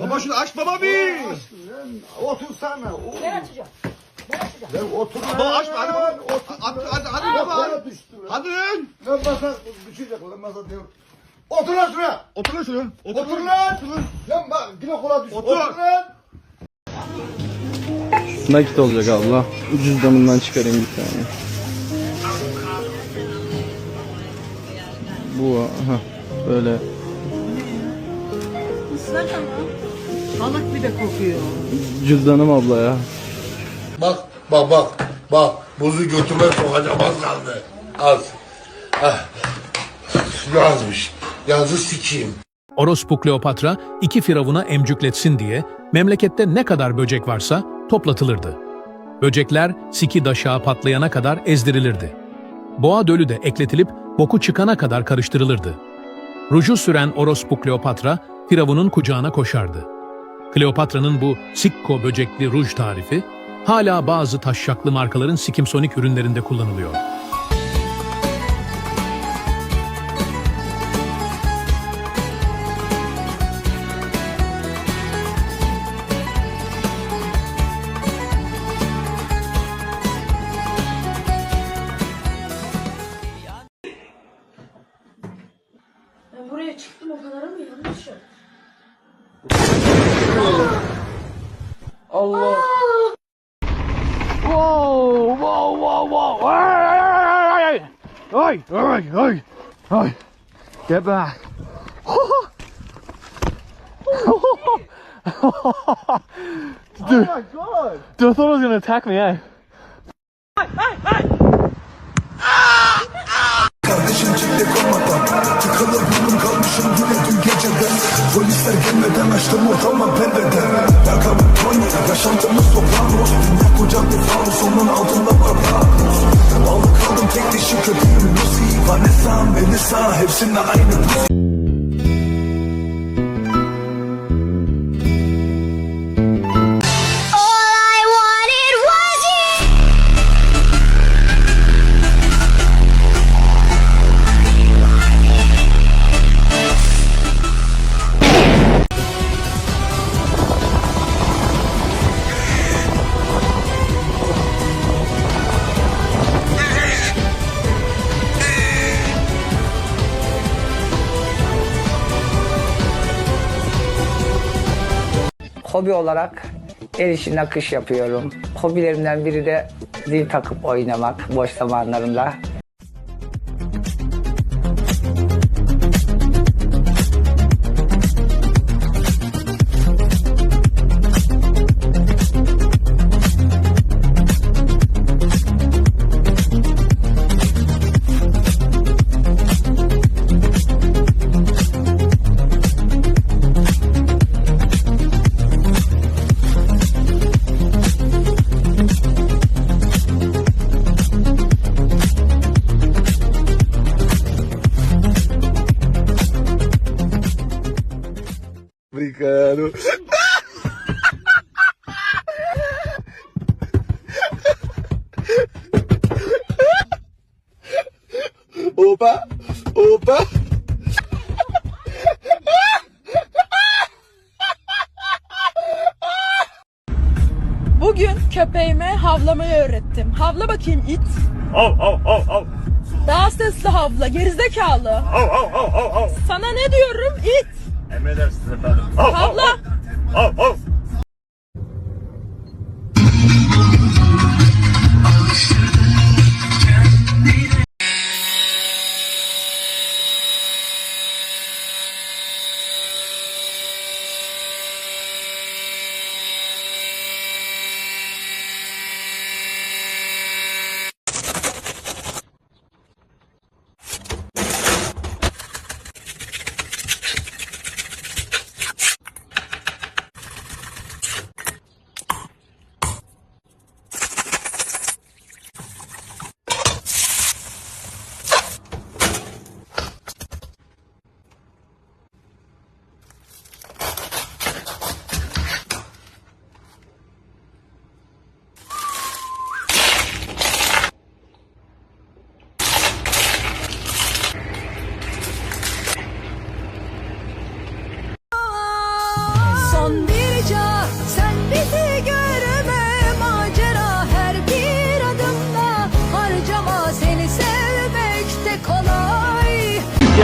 Baba şunu aç baba bir. Otursana. Ben açacağım. Ben açacağım. Lan otur lan. Baba açma hadi baba. Otur. Hadi hadi hadi Lan baba. para düştü lan. Hadi lan. Lan masa düşecek lan masa diyor. Otur lan şuraya. Otur lan şuraya. Otur lan. Lan bak yine kola düştü. Otur. Otur lan. Nakit olacak abla. Cüzdanımdan çıkarayım bir tane. Bu aha böyle Balık bir de kokuyor. cüzdanım abla ya. Bak bak bak bak buzu götüme sokacağım az kaldı. Az. Ah. Yazmış. Yazı sikeyim. Orospu Kleopatra iki firavuna emcükletsin diye memlekette ne kadar böcek varsa toplatılırdı. Böcekler siki daşağı patlayana kadar ezdirilirdi. Boğa dölü de ekletilip boku çıkana kadar karıştırılırdı. Ruju süren orospu Kleopatra firavunun kucağına koşardı. Kleopatra'nın bu sikko böcekli ruj tarifi hala bazı taşşaklı markaların sikimsonik ürünlerinde kullanılıyor. Whoa, whoa, whoa, whoa. Hey! Hey! Hey! Hey! Get back. Dude, oh my god! Dude, I thought it was gonna attack me, eh? Hey, hey, hey. Ciddi kalmadan Tıkalı burnum kalmışım yine dün geceden Polisler gelmeden açtım ortama pendeden Lakabım Tony Yaşantımız toprağın roz Dünya koca bir fanus Onun altında var rahat Bağlı kaldım tek dişi köpeğim Lucy Vanessa Melissa Hepsinde aynı pussy Hobi olarak el işi nakış yapıyorum. Hobilerimden biri de zil takıp oynamak boş zamanlarımda. Obrigado. Opa, opa. Bugün köpeğime havlamayı öğrettim. Havla bakayım it. Av av av av. Daha sesli havla, gerizekalı. Av av av av av. Sana ne diyorum it? Emredersiniz efendim. Av av Havla.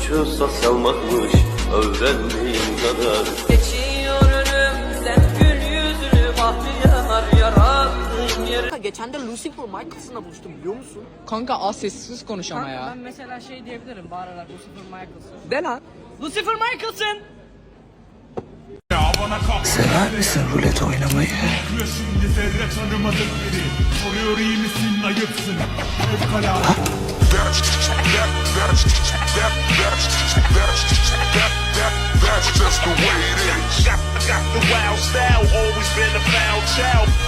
suçu sosyalmakmış Öğrendiğim kadar Geçiyor önümden gül yüzlü bahtiyar yarattığım yer. Geçen de Lucifer Michaels'la buluştum biliyor musun? Kanka az sessiz konuş ama ya. Ben mesela şey diyebilirim bağırarak Lucifer Michaels'ın. De lan. Lucifer Michaels'ın. Sever misin rulet oynamayı? Şimdi zerre tanımadık biri. Soruyor iyi misin ayıpsın. Fevkalade. Been a foul child.